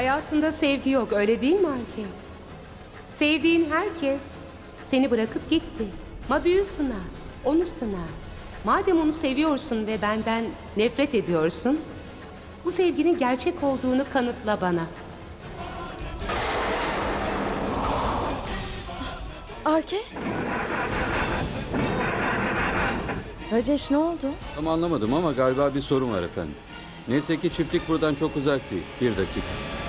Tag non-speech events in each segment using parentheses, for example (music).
Hayatında sevgi yok öyle değil mi Arke? Sevdiğin herkes seni bırakıp gitti. Madu'yu sına, onu sına. Madem onu seviyorsun ve benden nefret ediyorsun, bu sevginin gerçek olduğunu kanıtla bana. Arke? Rajesh ne oldu? Tam anlamadım ama galiba bir sorun var efendim. Neyse ki çiftlik buradan çok uzak değil. Bir dakika.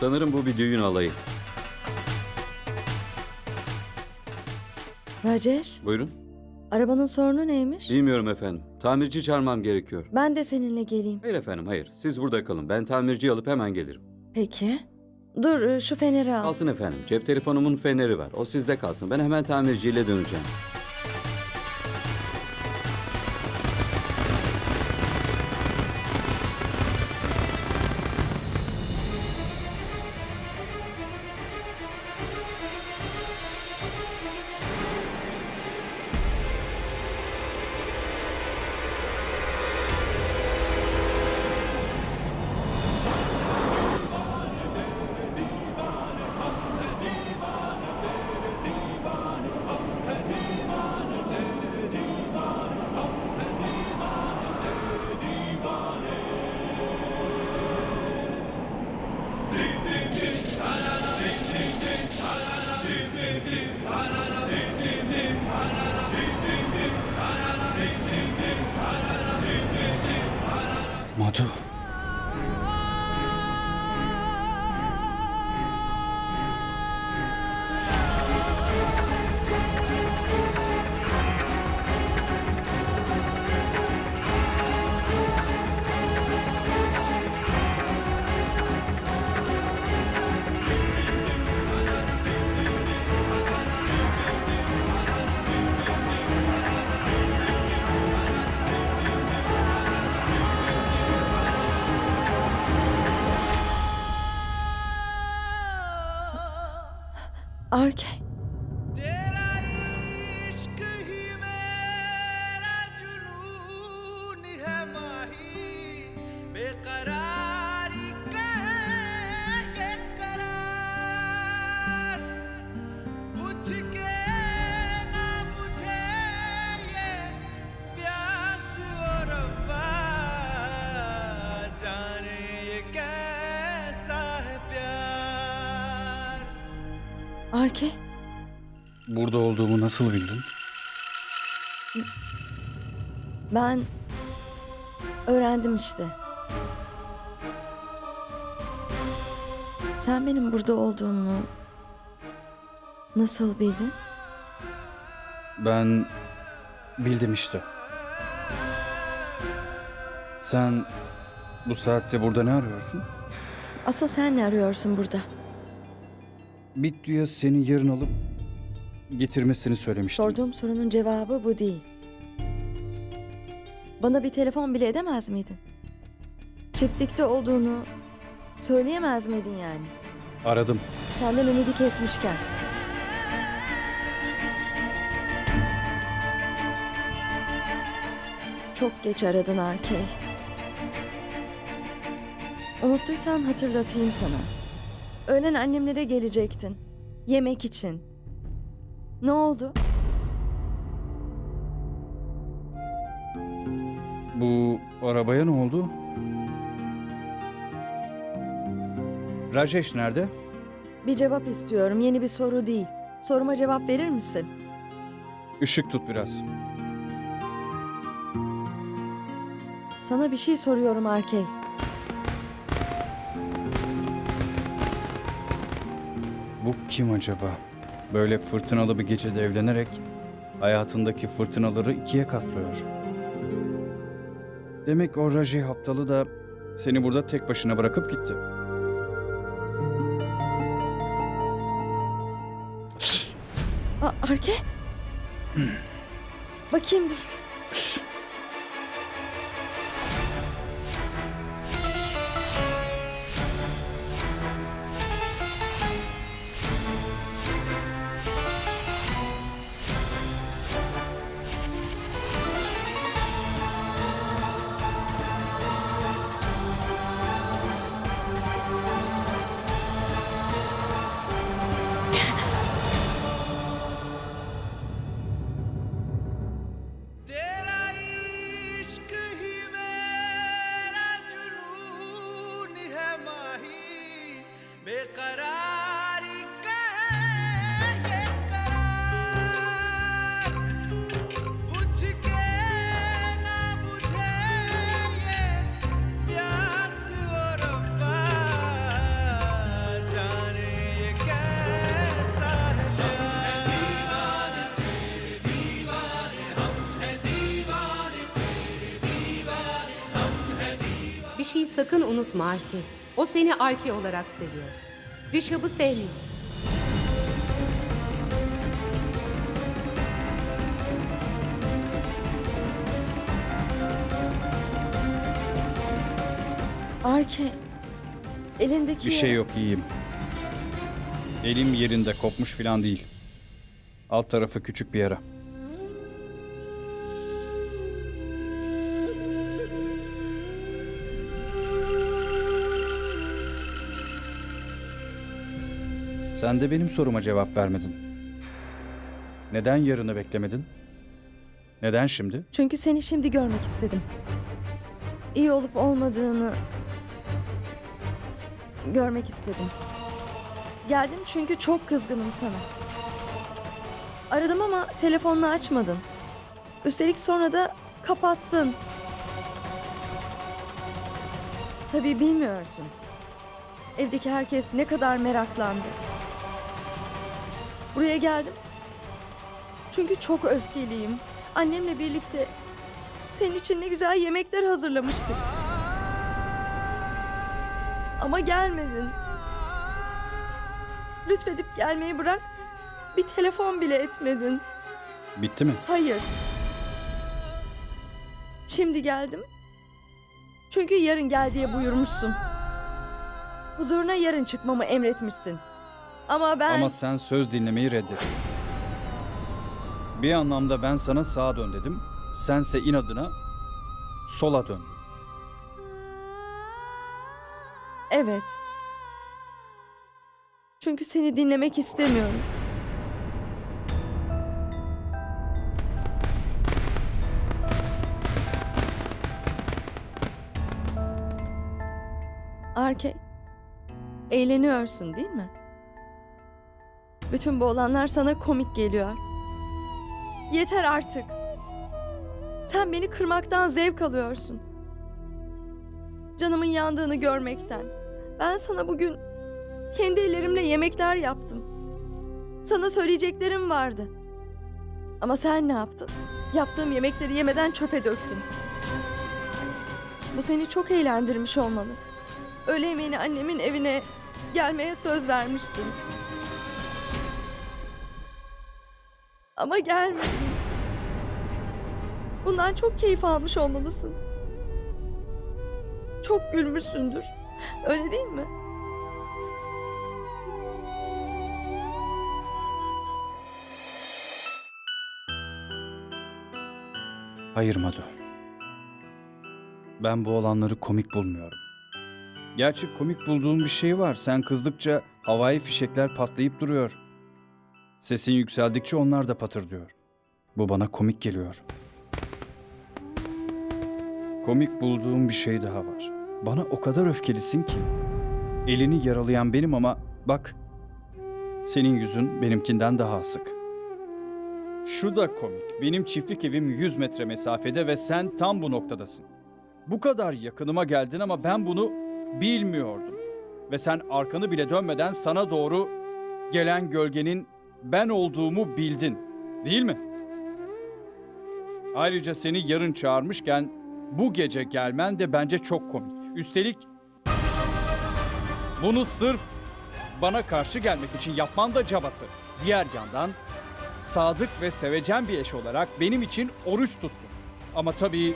Sanırım bu bir düğün alayı. Rajesh, Buyurun. arabanın sorunu neymiş? Bilmiyorum efendim. Tamirci çağırmam gerekiyor. Ben de seninle geleyim. Hayır efendim hayır. Siz burada kalın. Ben tamirci alıp hemen gelirim. Peki. Dur e, şu feneri al. Kalsın efendim. Cep telefonumun feneri var. O sizde kalsın. Ben hemen tamirciyle döneceğim. Arke. Arke. Burada olduğumu nasıl bildin? Ben öğrendim işte. Sen benim burada olduğumu nasıl bildin? Ben bildim işte. Sen bu saatte burada ne arıyorsun? Asıl sen ne arıyorsun burada? Bittu'ya seni yarın alıp getirmesini söylemiştim. Sorduğum sorunun cevabı bu değil. Bana bir telefon bile edemez miydin? Çiftlikte olduğunu söyleyemez miydin yani? Aradım. Senden ümidi kesmişken. Çok geç aradın Arkey. Unuttuysan hatırlatayım sana. Öğlen annemlere gelecektin. Yemek için. Ne oldu? Bu arabaya ne oldu? Rajesh nerede? Bir cevap istiyorum, yeni bir soru değil. Soruma cevap verir misin? Işık tut biraz. Sana bir şey soruyorum Arkey. Bu kim acaba? Böyle fırtınalı bir gecede evlenerek hayatındaki fırtınaları ikiye katlıyor. Demek o Raji haptalı da seni burada tek başına bırakıp gitti. Aa, Arke? (clears throat) Bakayım dur. Sakın unutma Arke. O seni Arke olarak seviyor. Rişab'ı sevmiyor. Arke. Elindeki... Bir şey yok iyiyim. Elim yerinde kopmuş falan değil. Alt tarafı küçük bir yara. Sen de benim soruma cevap vermedin. Neden yarını beklemedin? Neden şimdi? Çünkü seni şimdi görmek istedim. İyi olup olmadığını görmek istedim. Geldim çünkü çok kızgınım sana. Aradım ama telefonunu açmadın. Üstelik sonra da kapattın. Tabii bilmiyorsun. Evdeki herkes ne kadar meraklandı. Buraya geldim. Çünkü çok öfkeliyim. Annemle birlikte senin için ne güzel yemekler hazırlamıştık. Ama gelmedin. Lütfedip gelmeyi bırak. Bir telefon bile etmedin. Bitti mi? Hayır. Şimdi geldim. Çünkü yarın gel diye buyurmuşsun. Huzuruna yarın çıkmamı emretmişsin. Ama ben... Ama sen söz dinlemeyi reddettin. Bir anlamda ben sana sağa dön dedim. Sense inadına sola dön. Evet. Çünkü seni dinlemek istemiyorum. Arke, eğleniyorsun değil mi? Bütün bu olanlar sana komik geliyor. Yeter artık. Sen beni kırmaktan zevk alıyorsun. Canımın yandığını görmekten. Ben sana bugün kendi ellerimle yemekler yaptım. Sana söyleyeceklerim vardı. Ama sen ne yaptın? Yaptığım yemekleri yemeden çöpe döktün. Bu seni çok eğlendirmiş olmalı. Öğle yemeğini annemin evine gelmeye söz vermiştin. Ama gelmedin. Bundan çok keyif almış olmalısın. Çok gülmüşsündür. Öyle değil mi? Hayır Madu. Ben bu olanları komik bulmuyorum. Gerçi komik bulduğum bir şey var. Sen kızdıkça havai fişekler patlayıp duruyor. Sesin yükseldikçe onlar da patırdıyor. Bu bana komik geliyor. Komik bulduğum bir şey daha var. Bana o kadar öfkelisin ki. Elini yaralayan benim ama bak. Senin yüzün benimkinden daha asık. Şu da komik. Benim çiftlik evim 100 metre mesafede ve sen tam bu noktadasın. Bu kadar yakınıma geldin ama ben bunu bilmiyordum. Ve sen arkanı bile dönmeden sana doğru gelen gölgenin ben olduğumu bildin. Değil mi? Ayrıca seni yarın çağırmışken bu gece gelmen de bence çok komik. Üstelik bunu sırf bana karşı gelmek için yapman da cabası. Diğer yandan sadık ve sevecen bir eş olarak benim için oruç tuttun. Ama tabii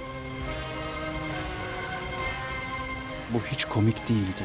bu hiç komik değildi.